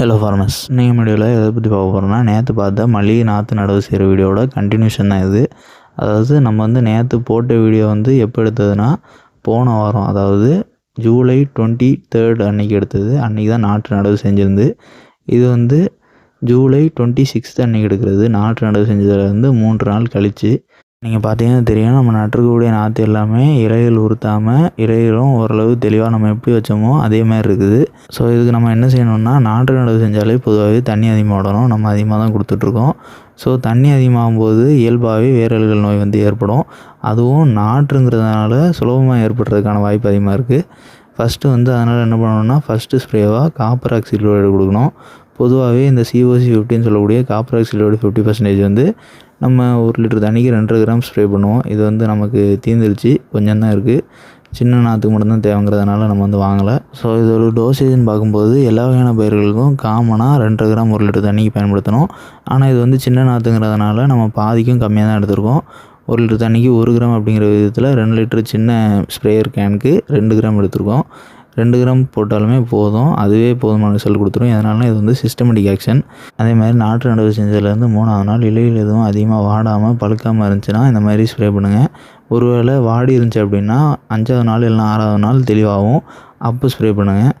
Hello ஃபார்மஸ் நீங்கள் வீடியோவில் எதை பற்றி பார்க்க போகிறோம்னா நேற்று பார்த்த மளிகை நாற்று நடவு செய்கிற வீடியோட கண்டினியூஷன் தான் இது. அதாவது நம்ம வந்து நேற்று போட்ட வீடியோ வந்து எப்போ எடுத்ததுன்னா போன வாரம் அதாவது ஜூலை டுவெண்ட்டி தேர்ட் அன்னைக்கு எடுத்தது. அன்றைக்கி தான் நாற்று நடவு செஞ்சிருந்து. இது வந்து ஜூலை டுவெண்ட்டி சிக்ஸ்த் அன்னைக்கு எடுக்கிறது. நாற்று நடவு செஞ்சதுலேருந்து மூன்று நாள் கழித்து நீங்கள் பார்த்தீங்கன்னா தெரியும் நம்ம நட்டுருக்கக்கூடிய நாற்று எல்லாமே இலைகள் உறுத்தாமல் இலைகளும் ஓரளவு தெளிவாக நம்ம எப்படி வச்சோமோ அதே மாதிரி இருக்குது. ஸோ இதுக்கு நம்ம என்ன செய்யணும்னா நாற்று நடவு செஞ்சாலே பொதுவாகவே தண்ணி அதிகமாக விடணும் நம்ம அதிகமாக தான் கொடுத்துட்ருக்கோம். ஸோ தண்ணி அதிகமாகும் போது இயல்பாகவே வேரல்கள் நோய் வந்து ஏற்படும். அதுவும் நாற்றுங்கிறதுனால சுலபமாக ஏற்படுறதுக்கான வாய்ப்பு அதிகமாக இருக்குது ஃபஸ்ட்டு வந்து அதனால் என்ன பண்ணணும்னா ஃபஸ்ட்டு ஸ்ப்ரேவாக காப்பர் ஆக்சிலோடு கொடுக்கணும். பொதுவாகவே இந்த சிஓசி ஃபிஃப்டின்னு சொல்லக்கூடிய காப்பர் ஆக்சிலோடு ஃபிஃப்டி பர்சன்டேஜ் வந்து நம்ம ஒரு லிட்டர் தண்ணிக்கு ரெண்டரை கிராம் ஸ்ப்ரே பண்ணுவோம். இது வந்து நமக்கு தீர்ந்துருச்சு கொஞ்சம் தான் இருக்குது சின்ன நாற்றுக்கு மட்டும்தான் தேவைங்கிறதுனால நம்ம வந்து வாங்கலை. ஸோ இது ஒரு டோசேஜ்னு பார்க்கும்போது எல்லா வகையான பயிர்களுக்கும் காமனாக ரெண்டரை கிராம் ஒரு லிட்டர் தண்ணிக்கு பயன்படுத்தணும். ஆனால் இது வந்து சின்ன நாற்றுங்கிறதுனால நம்ம பாதிக்கும் கம்மியாக தான் எடுத்திருக்கோம். ஒரு லிட்டர் தண்ணிக்கு ஒரு கிராம் அப்படிங்கிற விதத்தில் ரெண்டு லிட்டர் சின்ன ஸ்ப்ரேயர் கேனுக்கு ரெண்டு கிராம் எடுத்திருக்கோம். ரெண்டு கிராம் போட்டாலுமே போதும். அதுவே போதுமான ரிசல்ட் கொடுத்துரும். அதனால இது வந்து சிஸ்டமேட்டிக் ஆக்ஷன் அதே மாதிரி நாற்று நடவு செஞ்சதுலேருந்து மூணாவது நாள் இலையில் எதுவும் அதிகமாக வாடாமல் பழுக்காமல் இருந்துச்சுன்னா இந்த மாதிரி ஸ்ப்ரே பண்ணுங்கள் ஒருவேளை வாடி இருந்துச்சு அப்படின்னா அஞ்சாவது நாள் இல்லைனா ஆறாவது நாள் தெளிவாகும் அப்போ ஸ்ப்ரே பண்ணுங்கள்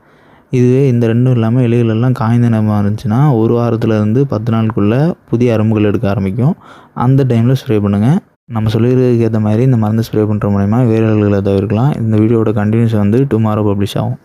இதுவே இந்த ரெண்டும் இல்லாமல் இலைகளெல்லாம் காய்ந்த நிறமாக இருந்துச்சுன்னா ஒரு வாரத்துலேருந்து பத்து நாளுக்குள்ளே புதிய அரும்புகள் எடுக்க ஆரம்பிக்கும். அந்த டைமில் ஸ்ப்ரே பண்ணுங்கள் நம்ம சொல்லியிருக்கிறதுக்கு ஏற்ற மாதிரி இந்த மருந்து ஸ்ப்ரே பண்ணுற மூலயமா வேரல்களை தவிர்க்கலாம். இந்த வீடியோட கண்டினியூஸ் வந்து டுமாரோ பப்ளிஷ் ஆகும்.